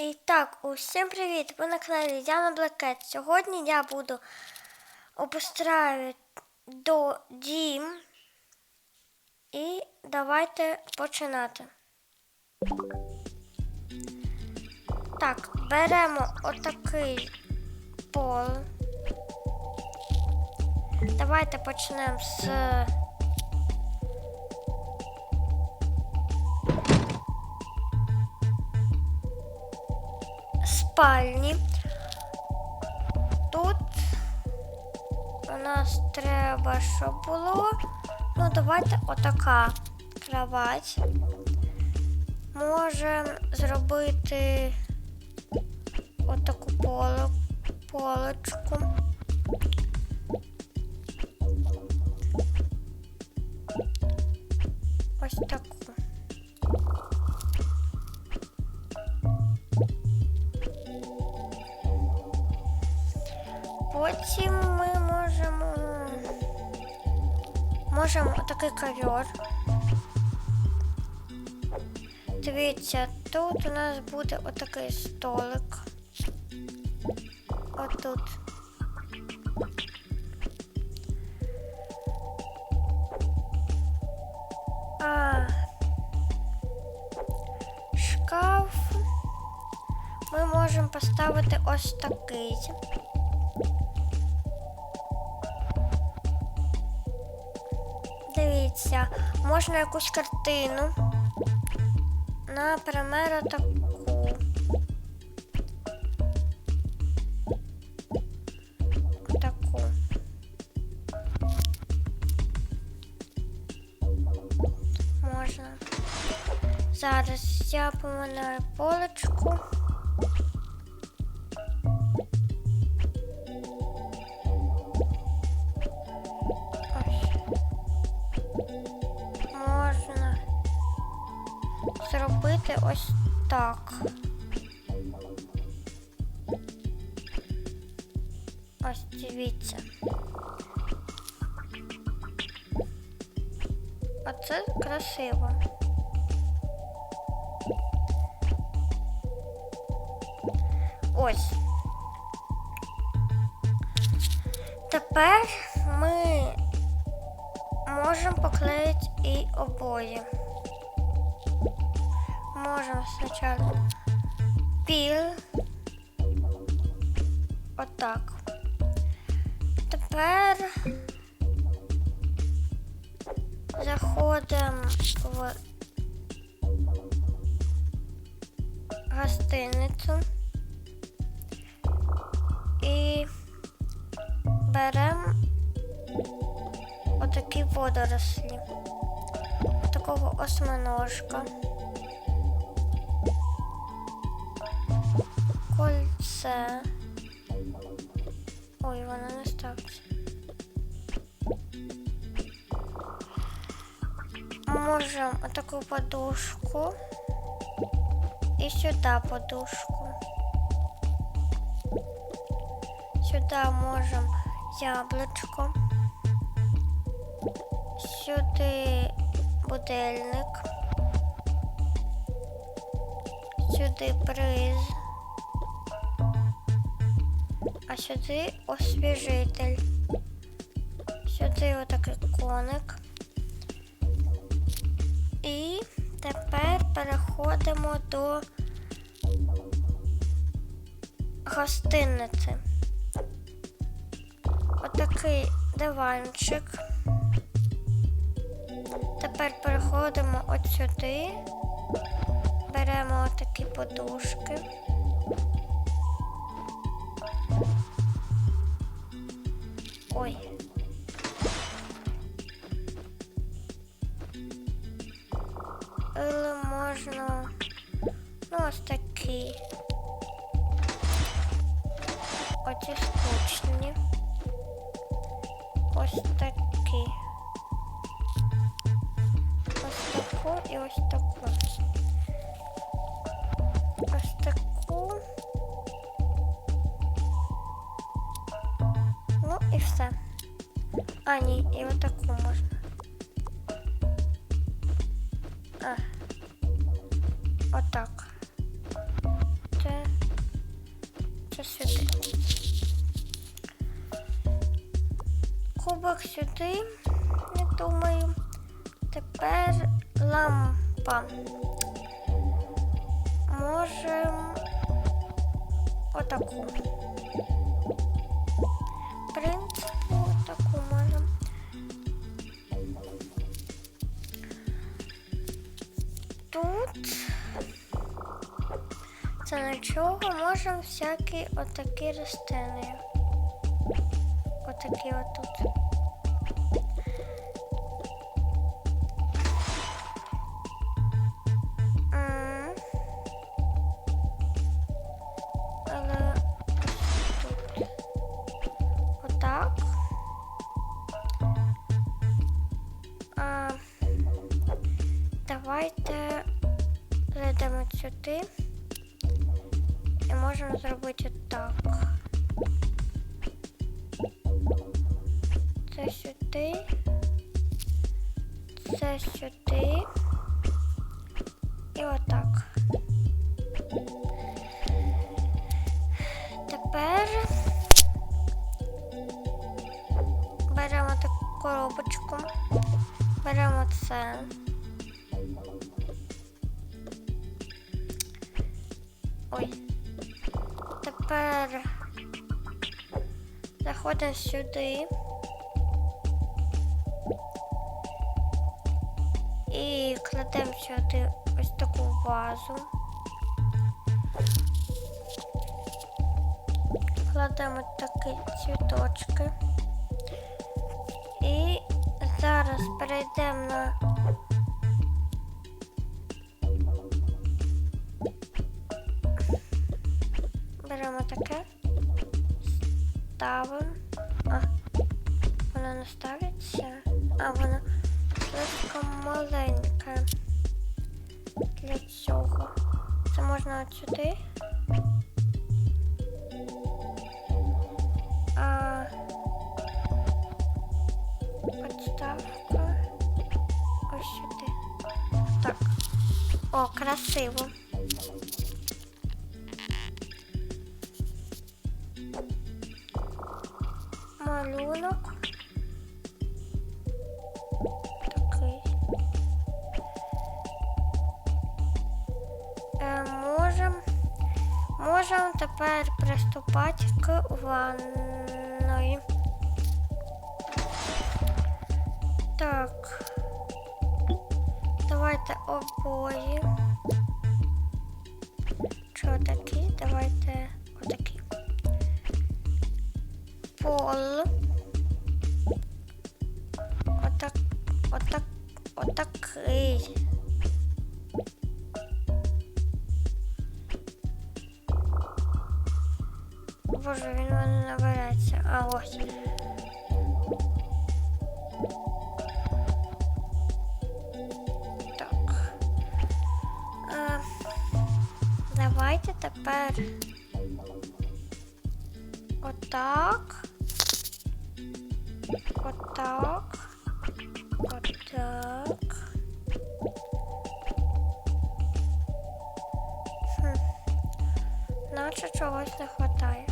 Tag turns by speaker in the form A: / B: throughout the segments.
A: І так, усім привіт! Ви на каналі Яна Блакет. Сьогодні я буду обустраювати до дім. І давайте починати. Так, беремо отакий пол. Давайте почнемо з спальні. Тут у нас треба, щоб було. Ну, давайте отака кровать. Можемо зробити отаку полочку. Можемо отакий ковер. Дивіться, тут у нас буде отакий столик. Отут. А шкаф ми можемо поставити ось такий. Дивіться, можна якусь картину. Наприклад, таку. Таку. Можна. Зараз я поминаю полочку. Ось так. Ось дивіться. Оце красиво. Ось. Тепер ми можемо поклеїти і обоє. Можемо спочатку піл. Отак. Тепер заходимо в гостиницю і беремо отакі водорослі. Такого осьминожка. Кольце. Ой, вона не ставиться. Можемо отаку подушку. І сюди подушку. Сюди можемо яблучко. Сюди будильник. Сюди приз. А сюди освіжитель. Сюди отакий коник. І тепер переходимо до гостиниці. Отакий диванчик. Тепер переходимо от сюди, беремо отакі подушки. Ой. Или можна, ну ось такі. Оці скучні. Ось такі. Ось таку і ось таку. Ось таку. Все. А, ні, і отаку можна. А. Отак. Це ще сюди. Кубок сюди, не думаю. Тепер лампа. Можем отаку. Це нічого, можемо всякі отакі рослини. Отакі отут. Давайте зайдемо сюди. І можемо зробити так. Це сюди. Це сюди. І отак. Тепер беремо таку коробочку. Беремо це. Ой. Тепер заходимо сюди. І кладемо сюди ось таку вазу. Кладемо такі цвіточки. І зараз перейдемо на таке, ставимо. А, воно не ставиться. А, воно слишком маленьке для цього. Це можна от сюди. А, подставка. Ось сюди. Так. О, красиво. Малюнок. Такий. Е, можем, можем тепер приступати к ванної. Так. Давайте обої. Що такі? Давайте пол. Отак, отак, отакий. Боже, він мене набереться. А ось. Так. Е, давайте тепер отак. Отак. Отак. Хм. Наче чогось не вистачає.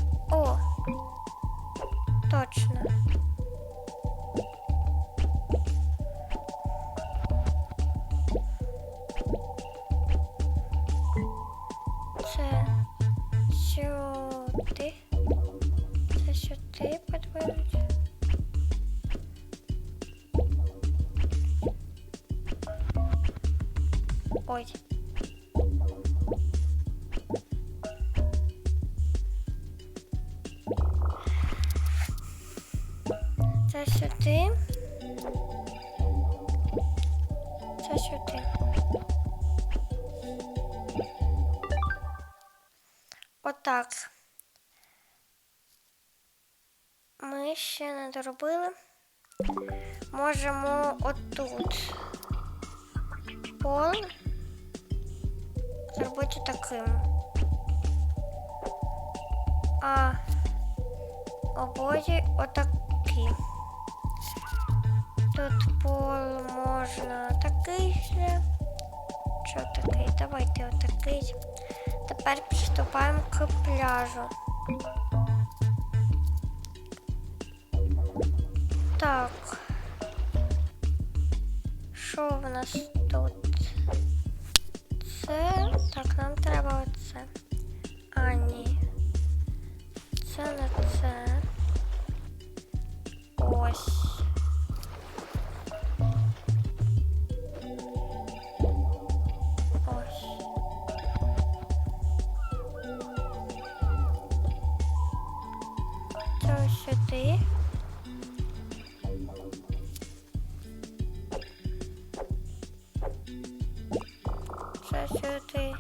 A: Це сюди. Це сюди. Отак. Ми ще не доробили. Можемо отут пол зробити таким. А обоє отакі. Тут пол можна такий. Що такий? Давайте отакий. Тепер приступаємо к пляжу. Так. Що в нас тут? Це. Так, нам треба оце. А, ні. Це не сюди. Це сюди.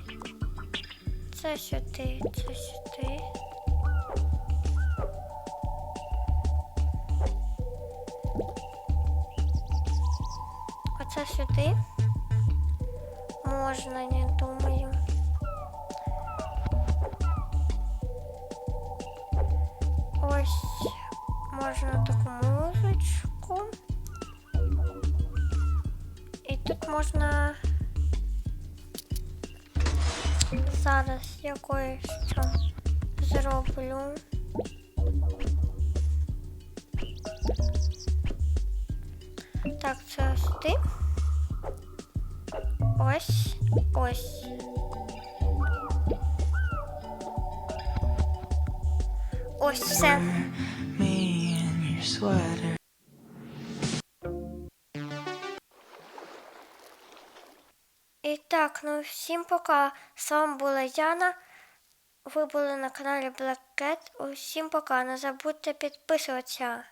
A: Це сюди, це сюди. Оце сюди. Можна, не думаю. Тут можна зараз там зроблю. Так, це сюди. Ось, ось. Ось все. Ну всім пока. З вами була Яна. Ви були на каналі Black Cat. Усім пока. Не забудьте підписуватися.